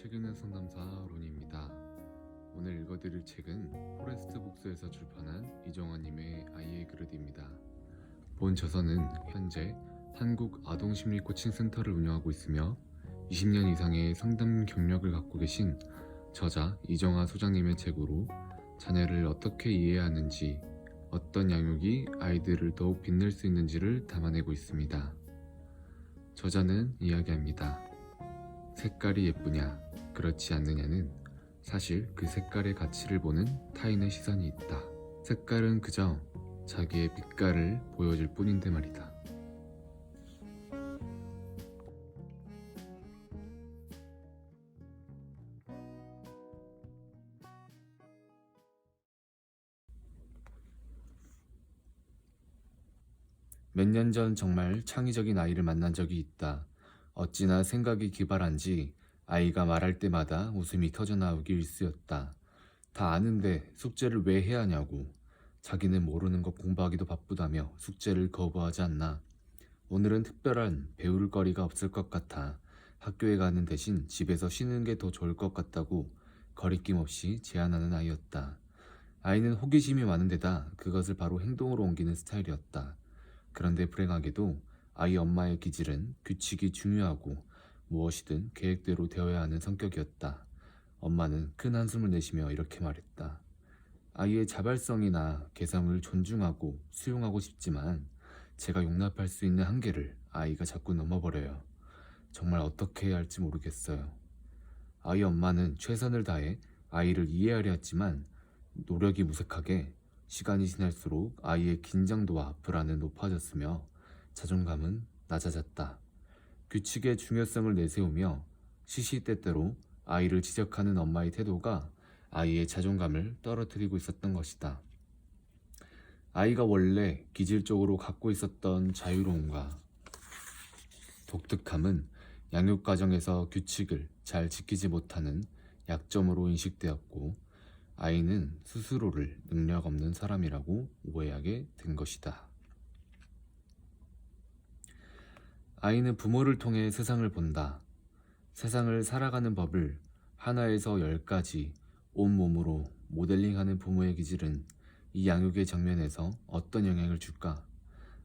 책 읽는 상담사 론입니다. 오늘 읽어드릴 책은 포레스트 북스에서 출판한 이정환님의 아이의 그릇입니다. 본 저서는 현재 한국 아동심리 코칭 센터를 운영하고 있으며 20년 이상의 상담 경력을 갖고 계신 저자 이정아 소장님의 책으로 자녀를 어떻게 이해해야 하는지 어떤 양육이 아이들을 더욱 빛낼 수 있는지를 담아내고 있습니다. 저자는 이야기합니다. 색깔이 예쁘냐, 그렇지 않느냐는 사실 그 색깔의 가치를 보는 타인의 시선이 있다. 색깔은 그저 자기의 빛깔을 보여줄 뿐인데 말이다. 몇 년 전 정말 창의적인 아이를 만난 적이 있다. 어찌나 생각이 기발한지 아이가 말할 때마다 웃음이 터져나오기 일쑤였다. 다 아는데 숙제를 왜 해야 하냐고. 자기는 모르는 것 공부하기도 바쁘다며 숙제를 거부하지 않나. 오늘은 특별한 배울 거리가 없을 것 같아 학교에 가는 대신 집에서 쉬는 게 더 좋을 것 같다고 거리낌 없이 제안하는 아이였다. 아이는 호기심이 많은 데다 그것을 바로 행동으로 옮기는 스타일이었다. 그런데 불행하게도 아이 엄마의 기질은 규칙이 중요하고 무엇이든 계획대로 되어야 하는 성격이었다. 엄마는 큰 한숨을 내쉬며 이렇게 말했다. 아이의 자발성이나 개성을 존중하고 수용하고 싶지만 제가 용납할 수 있는 한계를 아이가 자꾸 넘어버려요. 정말 어떻게 해야 할지 모르겠어요. 아이 엄마는 최선을 다해 아이를 이해하려 했지만 노력이 무색하게 시간이 지날수록 아이의 긴장도와 불안은 높아졌으며 자존감은 낮아졌다. 규칙의 중요성을 내세우며 시시때때로 아이를 지적하는 엄마의 태도가 아이의 자존감을 떨어뜨리고 있었던 것이다. 아이가 원래 기질적으로 갖고 있었던 자유로움과 독특함은 양육 과정에서 규칙을 잘 지키지 못하는 약점으로 인식되었고 아이는 스스로를 능력 없는 사람이라고 오해하게 된 것이다. 아이는 부모를 통해 세상을 본다. 세상을 살아가는 법을 하나에서 열까지 온몸으로 모델링하는 부모의 기질은 이 양육의 장면에서 어떤 영향을 줄까?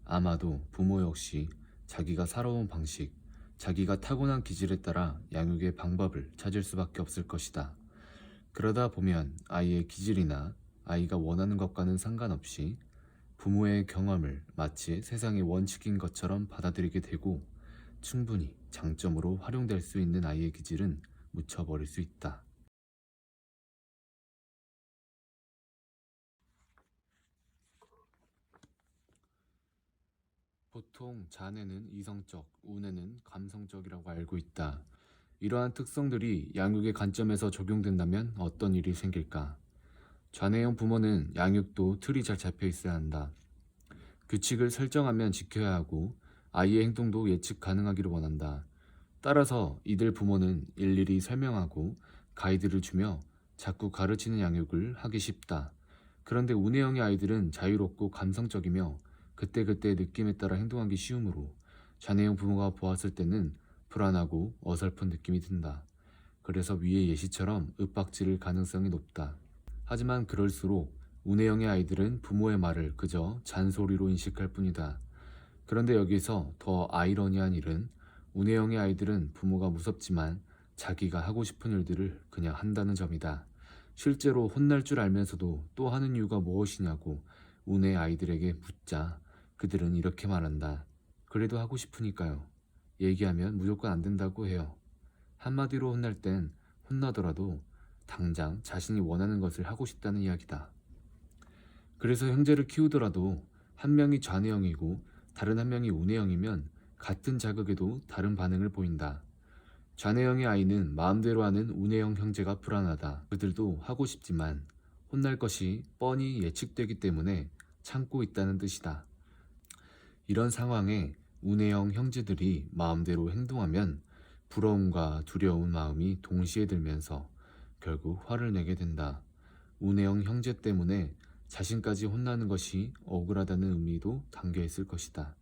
아마도 부모 역시 자기가 살아온 방식, 자기가 타고난 기질에 따라 양육의 방법을 찾을 수밖에 없을 것이다. 그러다 보면 아이의 기질이나 아이가 원하는 것과는 상관없이 부모의 경험을 마치 세상의 원칙인 것처럼 받아들이게 되고 충분히 장점으로 활용될 수 있는 아이의 기질은 묻혀버릴 수 있다. 보통 자네는 이성적, 우네는 감성적이라고 알고 있다. 이러한 특성들이 양육의 관점에서 적용된다면 어떤 일이 생길까? 좌뇌형 부모는 양육도 틀이 잘 잡혀 있어야 한다. 규칙을 설정하면 지켜야 하고 아이의 행동도 예측 가능하기를 원한다. 따라서 이들 부모는 일일이 설명하고 가이드를 주며 자꾸 가르치는 양육을 하기 쉽다. 그런데 운해형의 아이들은 자유롭고 감성적이며 그때그때 느낌에 따라 행동하기 쉬우므로 좌뇌형 부모가 보았을 때는 불안하고 어설픈 느낌이 든다. 그래서 위의 예시처럼 윽박지를 가능성이 높다. 하지만 그럴수록 운해형의 아이들은 부모의 말을 그저 잔소리로 인식할 뿐이다. 그런데 여기서 더 아이러니한 일은 운해형의 아이들은 부모가 무섭지만 자기가 하고 싶은 일들을 그냥 한다는 점이다. 실제로 혼날 줄 알면서도 또 하는 이유가 무엇이냐고 운해 아이들에게 묻자 그들은 이렇게 말한다. 그래도 하고 싶으니까요. 얘기하면 무조건 안 된다고 해요. 한마디로 혼날 땐 혼나더라도 당장 자신이 원하는 것을 하고 싶다는 이야기다. 그래서 형제를 키우더라도 한 명이 좌뇌형이고 다른 한 명이 우뇌형이면 같은 자극에도 다른 반응을 보인다. 좌뇌형의 아이는 마음대로 하는 우뇌형 형제가 불안하다. 그들도 하고 싶지만 혼날 것이 뻔히 예측되기 때문에 참고 있다는 뜻이다. 이런 상황에 우뇌형 형제들이 마음대로 행동하면 부러움과 두려운 마음이 동시에 들면서 결국 화를 내게 된다. 우뇌형 형제 때문에 자신까지 혼나는 것이 억울하다는 의미도 담겨 있을 것이다.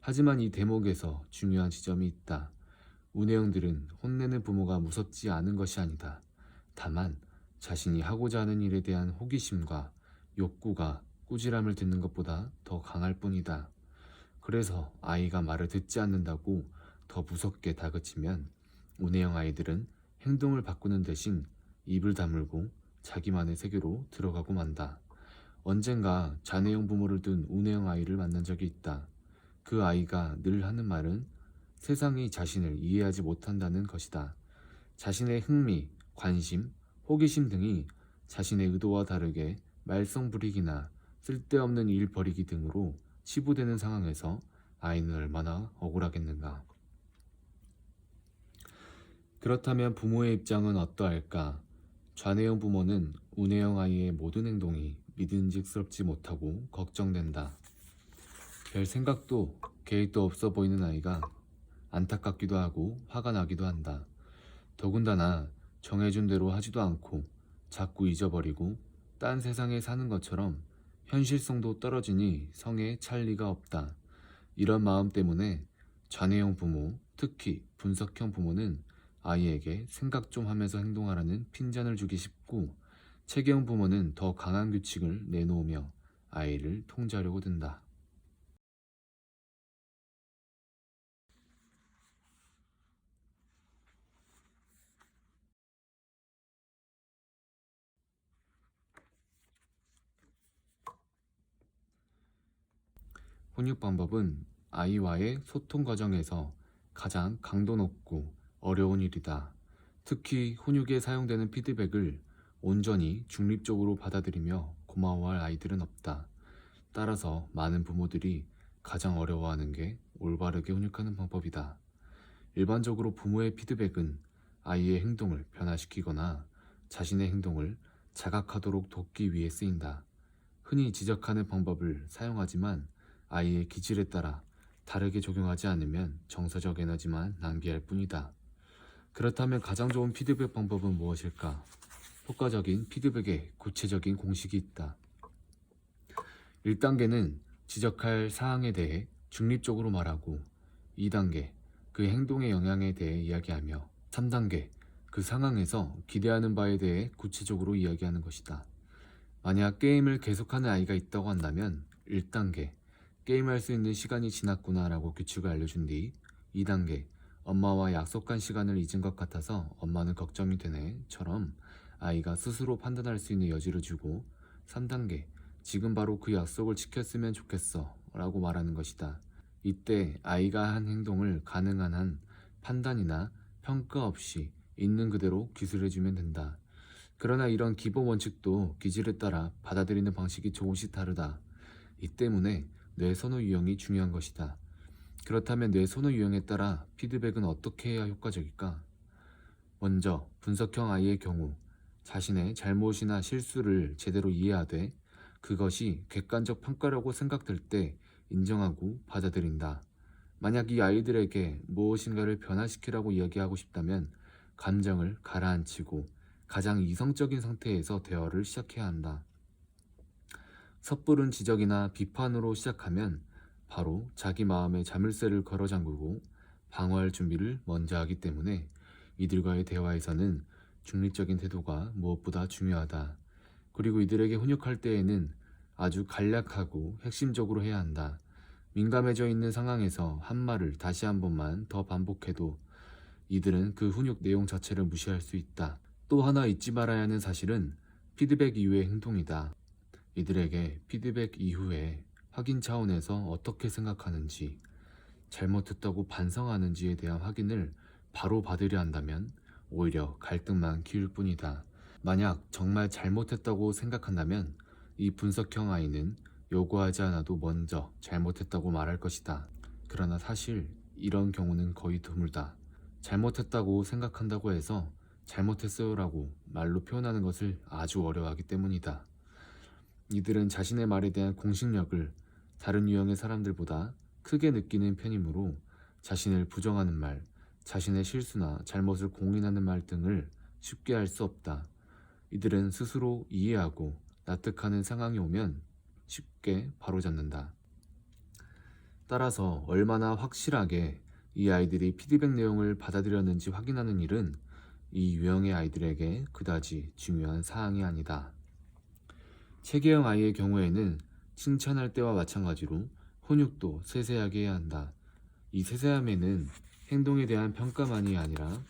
하지만 이 대목에서 중요한 지점이 있다. 운해영들은 혼내는 부모가 무섭지 않은 것이 아니다. 다만 자신이 하고자 하는 일에 대한 호기심과 욕구가 꾸지람을 듣는 것보다 더 강할 뿐이다. 그래서 아이가 말을 듣지 않는다고 더 무섭게 다그치면 운해영 아이들은 행동을 바꾸는 대신 입을 다물고 자기만의 세계로 들어가고 만다. 언젠가 자네형 부모를 둔 운해영 아이를 만난 적이 있다. 그 아이가 늘 하는 말은 세상이 자신을 이해하지 못한다는 것이다. 자신의 흥미, 관심, 호기심 등이 자신의 의도와 다르게 말썽 부리기나 쓸데없는 일 벌이기 등으로 치부되는 상황에서 아이는 얼마나 억울하겠는가. 그렇다면 부모의 입장은 어떠할까? 좌뇌형 부모는 우뇌형 아이의 모든 행동이 믿음직스럽지 못하고 걱정된다. 별 생각도 계획도 없어 보이는 아이가 안타깝기도 하고 화가 나기도 한다. 더군다나 정해준 대로 하지도 않고 자꾸 잊어버리고 딴 세상에 사는 것처럼 현실성도 떨어지니 성에 찰 리가 없다. 이런 마음 때문에 좌뇌형 부모, 특히 분석형 부모는 아이에게 생각 좀 하면서 행동하라는 핀잔을 주기 쉽고 체계형 부모는 더 강한 규칙을 내놓으며 아이를 통제하려고 든다. 훈육 방법은 아이와의 소통 과정에서 가장 강도 높고 어려운 일이다. 특히 훈육에 사용되는 피드백을 온전히 중립적으로 받아들이며 고마워할 아이들은 없다. 따라서 많은 부모들이 가장 어려워하는 게 올바르게 훈육하는 방법이다. 일반적으로 부모의 피드백은 아이의 행동을 변화시키거나 자신의 행동을 자각하도록 돕기 위해 쓰인다. 흔히 지적하는 방법을 사용하지만 아이의 기질에 따라 다르게 적용하지 않으면 정서적 에너지만 낭비할 뿐이다. 그렇다면 가장 좋은 피드백 방법은 무엇일까? 효과적인 피드백에 구체적인 공식이 있다. 1단계는 지적할 사항에 대해 중립적으로 말하고 2단계 그 행동의 영향에 대해 이야기하며 3단계 그 상황에서 기대하는 바에 대해 구체적으로 이야기하는 것이다. 만약 게임을 계속하는 아이가 있다고 한다면 1단계 게임할 수 있는 시간이 지났구나 라고 규칙을 알려준 뒤 2단계 엄마와 약속한 시간을 잊은 것 같아서 엄마는 걱정이 되네처럼 아이가 스스로 판단할 수 있는 여지를 주고 3단계 지금 바로 그 약속을 지켰으면 좋겠어 라고 말하는 것이다. 이때 아이가 한 행동을 가능한 한 판단이나 평가 없이 있는 그대로 기술해주면 된다. 그러나 이런 기본 원칙도 기질에 따라 받아들이는 방식이 조금씩 다르다. 이 때문에 뇌 선호 유형이 중요한 것이다. 그렇다면 뇌 선호 유형에 따라 피드백은 어떻게 해야 효과적일까? 먼저 분석형 아이의 경우 자신의 잘못이나 실수를 제대로 이해하되 그것이 객관적 평가라고 생각될 때 인정하고 받아들인다. 만약 이 아이들에게 무엇인가를 변화시키라고 이야기하고 싶다면 감정을 가라앉히고 가장 이성적인 상태에서 대화를 시작해야 한다. 섣부른 지적이나 비판으로 시작하면 바로 자기 마음에 자물쇠를 걸어 잠그고 방어할 준비를 먼저 하기 때문에 이들과의 대화에서는 중립적인 태도가 무엇보다 중요하다. 그리고 이들에게 훈육할 때에는 아주 간략하고 핵심적으로 해야 한다. 민감해져 있는 상황에서 한 말을 다시 한 번만 더 반복해도 이들은 그 훈육 내용 자체를 무시할 수 있다. 또 하나 잊지 말아야 하는 사실은 피드백 이후의 행동이다. 이들에게 피드백 이후에 확인 차원에서 어떻게 생각하는지, 잘못했다고 반성하는지에 대한 확인을 바로 받으려 한다면 오히려 갈등만 키울 뿐이다. 만약 정말 잘못했다고 생각한다면 이 분석형 아이는 요구하지 않아도 먼저 잘못했다고 말할 것이다. 그러나 사실 이런 경우는 거의 드물다. 잘못했다고 생각한다고 해서 잘못했어요라고 말로 표현하는 것을 아주 어려워하기 때문이다. 이들은 자신의 말에 대한 공식력을 다른 유형의 사람들보다 크게 느끼는 편이므로 자신을 부정하는 말, 자신의 실수나 잘못을 공인하는 말 등을 쉽게 할 수 없다. 이들은 스스로 이해하고 납득하는 상황이 오면 쉽게 바로잡는다. 따라서 얼마나 확실하게 이 아이들이 피드백 내용을 받아들였는지 확인하는 일은 이 유형의 아이들에게 그다지 중요한 사항이 아니다. 체계형 아이의 경우에는 칭찬할 때와 마찬가지로 훈육도 세세하게 해야 한다. 이 세세함에는 행동에 대한 평가만이 아니라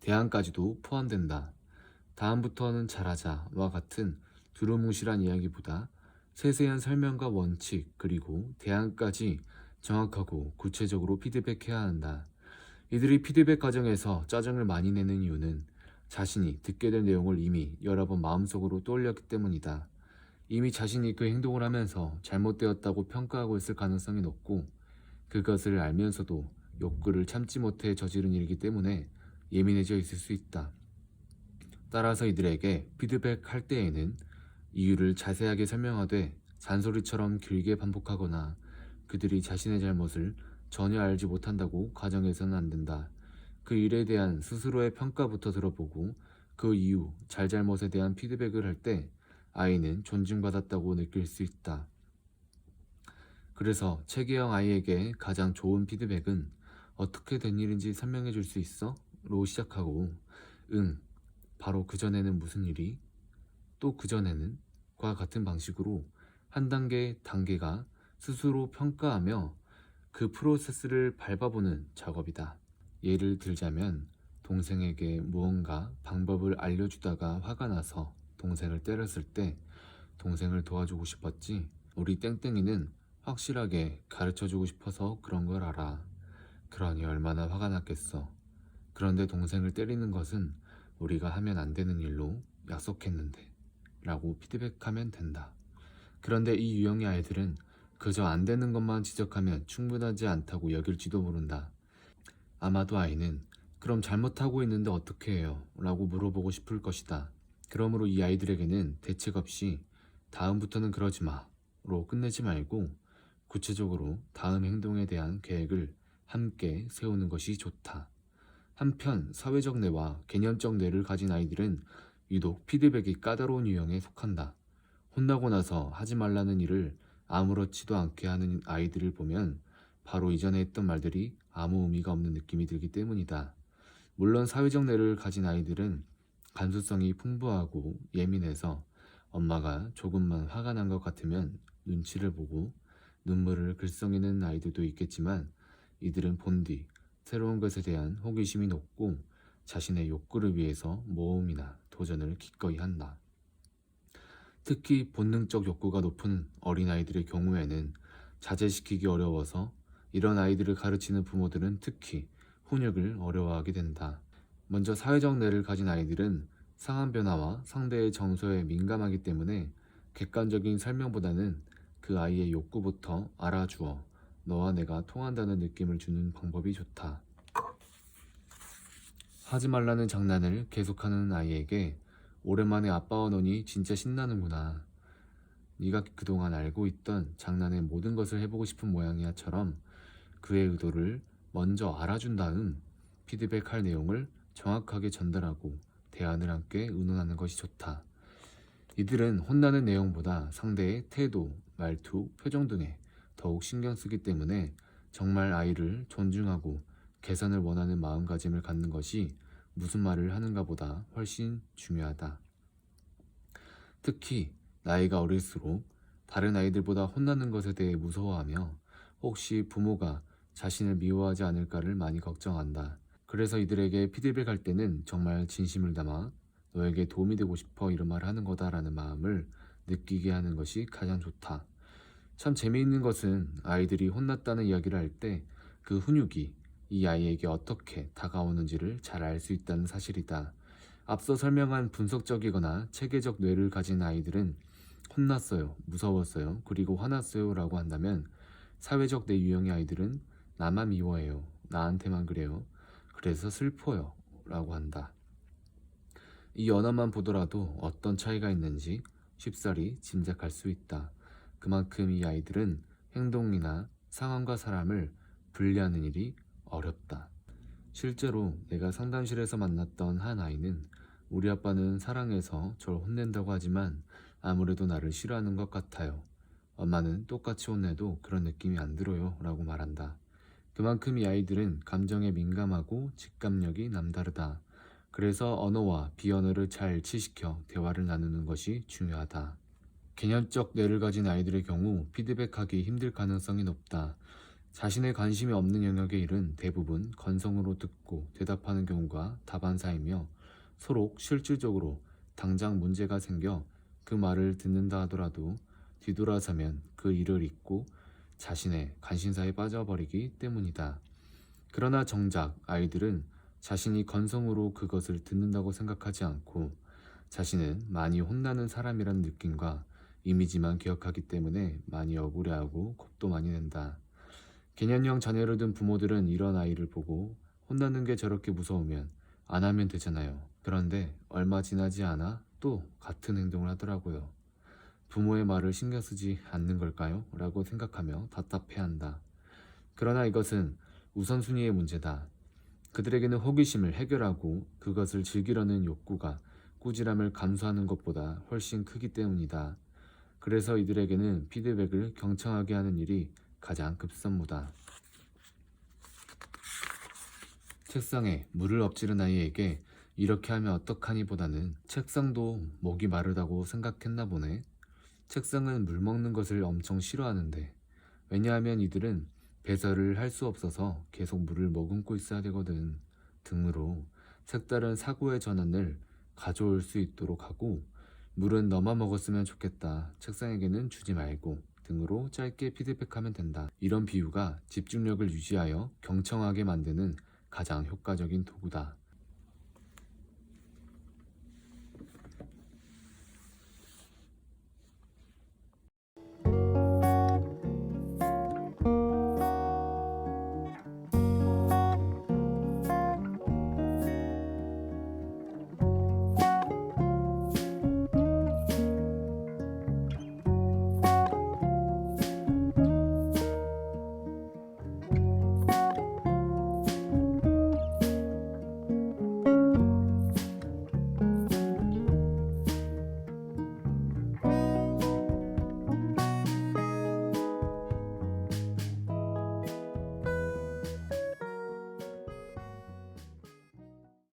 대안까지도 포함된다. 다음부터는 잘하자와 같은 두루뭉실한 이야기보다 세세한 설명과 원칙 그리고 대안까지 정확하고 구체적으로 피드백해야 한다. 이들이 피드백 과정에서 짜증을 많이 내는 이유는 자신이 듣게 될 내용을 이미 여러 번 마음속으로 떠올렸기 때문이다. 이미 자신이 그 행동을 하면서 잘못되었다고 평가하고 있을 가능성이 높고 그것을 알면서도 욕구를 참지 못해 저지른 일이기 때문에 예민해져 있을 수 있다. 따라서 이들에게 피드백할 때에는 이유를 자세하게 설명하되 잔소리처럼 길게 반복하거나 그들이 자신의 잘못을 전혀 알지 못한다고 가정해서는 안 된다. 그 일에 대한 스스로의 평가부터 들어보고 그 이후 잘잘못에 대한 피드백을 할 때 아이는 존중받았다고 느낄 수 있다. 그래서 체계형 아이에게 가장 좋은 피드백은 어떻게 된 일인지 설명해 줄 수 있어? 로 시작하고 응, 바로 그전에는 무슨 일이? 또 그전에는? 과 같은 방식으로 한 단계 단계가 스스로 평가하며 그 프로세스를 밟아보는 작업이다. 예를 들자면 동생에게 무언가 방법을 알려주다가 화가 나서 동생을 때렸을 때 동생을 도와주고 싶었지. 우리 땡땡이는 확실하게 가르쳐주고 싶어서 그런 걸 알아. 그러니 얼마나 화가 났겠어. 그런데 동생을 때리는 것은 우리가 하면 안 되는 일로 약속했는데 라고 피드백하면 된다. 그런데 이 유형의 아이들은 그저 안 되는 것만 지적하면 충분하지 않다고 여길지도 모른다. 아마도 아이는 그럼 잘못하고 있는데 어떻게 해요? 라고 물어보고 싶을 것이다. 그러므로 이 아이들에게는 대책 없이 다음부터는 그러지 마. 로 끝내지 말고 구체적으로 다음 행동에 대한 계획을 함께 세우는 것이 좋다. 한편 사회적 뇌와 개념적 뇌를 가진 아이들은 유독 피드백이 까다로운 유형에 속한다. 혼나고 나서 하지 말라는 일을 아무렇지도 않게 하는 아이들을 보면 바로 이전에 했던 말들이 아무 의미가 없는 느낌이 들기 때문이다. 물론 사회적 뇌를 가진 아이들은 감수성이 풍부하고 예민해서 엄마가 조금만 화가 난 것 같으면 눈치를 보고 눈물을 글썽이는 아이들도 있겠지만 이들은 본디 새로운 것에 대한 호기심이 높고 자신의 욕구를 위해서 모험이나 도전을 기꺼이 한다. 특히 본능적 욕구가 높은 어린아이들의 경우에는 자제시키기 어려워서 이런 아이들을 가르치는 부모들은 특히 훈육을 어려워하게 된다. 먼저 사회적 뇌를 가진 아이들은 상황 변화와 상대의 정서에 민감하기 때문에 객관적인 설명보다는 그 아이의 욕구부터 알아주어 너와 내가 통한다는 느낌을 주는 방법이 좋다. 하지 말라는 장난을 계속하는 아이에게 오랜만에 아빠와 노니 진짜 신나는구나. 네가 그동안 알고 있던 장난의 모든 것을 해보고 싶은 모양이야처럼 그의 의도를 먼저 알아준 다음 피드백할 내용을 정확하게 전달하고 대안을 함께 의논하는 것이 좋다. 이들은 혼나는 내용보다 상대의 태도, 말투, 표정 등에 더욱 신경 쓰기 때문에 정말 아이를 존중하고 개선을 원하는 마음가짐을 갖는 것이 무슨 말을 하는가 보다 훨씬 중요하다. 특히 나이가 어릴수록 다른 아이들보다 혼나는 것에 대해 무서워하며 혹시 부모가 자신을 미워하지 않을까를 많이 걱정한다. 그래서 이들에게 피드백할 때는 정말 진심을 담아 너에게 도움이 되고 싶어. 이런 말을 하는 거다라는 마음을 느끼게 하는 것이 가장 좋다. 참 재미있는 것은 아이들이 혼났다는 이야기를 할 때 그 훈육이 이 아이에게 어떻게 다가오는지를 잘 알 수 있다는 사실이다. 앞서 설명한 분석적이거나 체계적 뇌를 가진 아이들은 혼났어요, 무서웠어요, 그리고 화났어요. 라고 한다면 사회적 뇌 유형의 아이들은 나만 미워해요, 나한테만 그래요, 그래서 슬퍼요 라고 한다. 이 언어만 보더라도 어떤 차이가 있는지 쉽사리 짐작할 수 있다. 그만큼 이 아이들은 행동이나 상황과 사람을 분리하는 일이 어렵다. 실제로 내가 상담실에서 만났던 한 아이는 우리 아빠는 사랑해서 절 혼낸다고 하지만 아무래도 나를 싫어하는 것 같아요. 엄마는 똑같이 혼내도 그런 느낌이 안 들어요. 라고 말한다. 그만큼 이 아이들은 감정에 민감하고 직감력이 남다르다. 그래서 언어와 비언어를 잘 치시켜 대화를 나누는 것이 중요하다. 개념적 뇌를 가진 아이들의 경우 피드백하기 힘들 가능성이 높다. 자신의 관심이 없는 영역의 일은 대부분 건성으로 듣고 대답하는 경우가 다반사이며 서로 실질적으로 당장 문제가 생겨 그 말을 듣는다 하더라도 뒤돌아서면 그 일을 잊고 자신의 관심사에 빠져버리기 때문이다. 그러나 정작 아이들은 자신이 건성으로 그것을 듣는다고 생각하지 않고 자신은 많이 혼나는 사람이란 느낌과 이미지만 기억하기 때문에 많이 억울해하고 겁도 많이 낸다. 개년형 자녀를 둔 부모들은 이런 아이를 보고 혼나는 게 저렇게 무서우면 안 하면 되잖아요. 그런데 얼마 지나지 않아 또 같은 행동을 하더라고요. 부모의 말을 신경 쓰지 않는 걸까요? 라고 생각하며 답답해한다. 그러나 이것은 우선순위의 문제다. 그들에게는 호기심을 해결하고 그것을 즐기려는 욕구가 꾸지람을 감수하는 것보다 훨씬 크기 때문이다. 그래서 이들에게는 피드백을 경청하게 하는 일이 가장 급선무다. 책상에 물을 엎지른 아이에게 이렇게 하면 어떡하니 보다는 책상도 목이 마르다고 생각했나 보네. 책상은 물 먹는 것을 엄청 싫어하는데 왜냐하면 이들은 배설을 할 수 없어서 계속 물을 머금고 있어야 되거든. 등으로 색다른 사고의 전환을 가져올 수 있도록 하고 물은 너만 먹었으면 좋겠다. 책상에게는 주지 말고 등으로 짧게 피드백하면 된다. 이런 비유가 집중력을 유지하여 경청하게 만드는 가장 효과적인 도구다